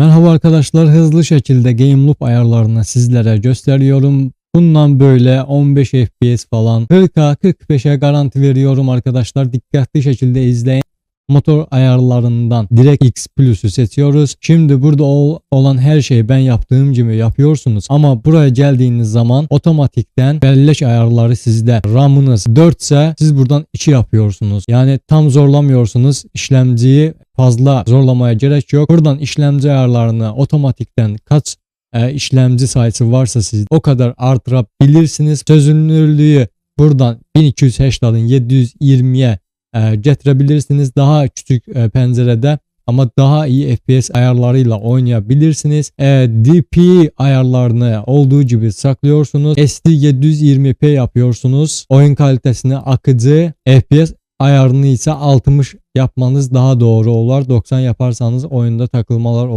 Merhaba arkadaşlar hızlı şekilde Game Loop ayarlarını sizlere gösteriyorum. Bundan böyle 15 FPS falan 40'a 45'e garanti veriyorum arkadaşlar. Dikkatli şekilde izleyin. Motor ayarlarından direkt X Plus'u seçiyoruz. Şimdi burada ol- olan her şeyi ben yaptığım gibi yapıyorsunuz. Ama buraya geldiğiniz zaman otomatikten bellek ayarları sizde. RAM'ınız 4 ise siz buradan 2 yapıyorsunuz. Yani tam zorlamıyorsunuz. İşlemciyi fazla zorlamaya gerek yok. Buradan işlemci ayarlarını otomatikten kaç e, işlemci sayısı varsa siz o kadar artırabilirsiniz. Çözünürlüğü buradan 1200 Hz'dan 720'ye e, getirebilirsiniz. Daha küçük e, pencerede ama daha iyi FPS ayarlarıyla oynayabilirsiniz. E, DP ayarlarını olduğu gibi saklıyorsunuz. SD 720p yapıyorsunuz. Oyun kalitesini akıcı, FPS ayarını ise 60 yapmanız daha doğru olur. 90 yaparsanız oyunda takılmalar olur.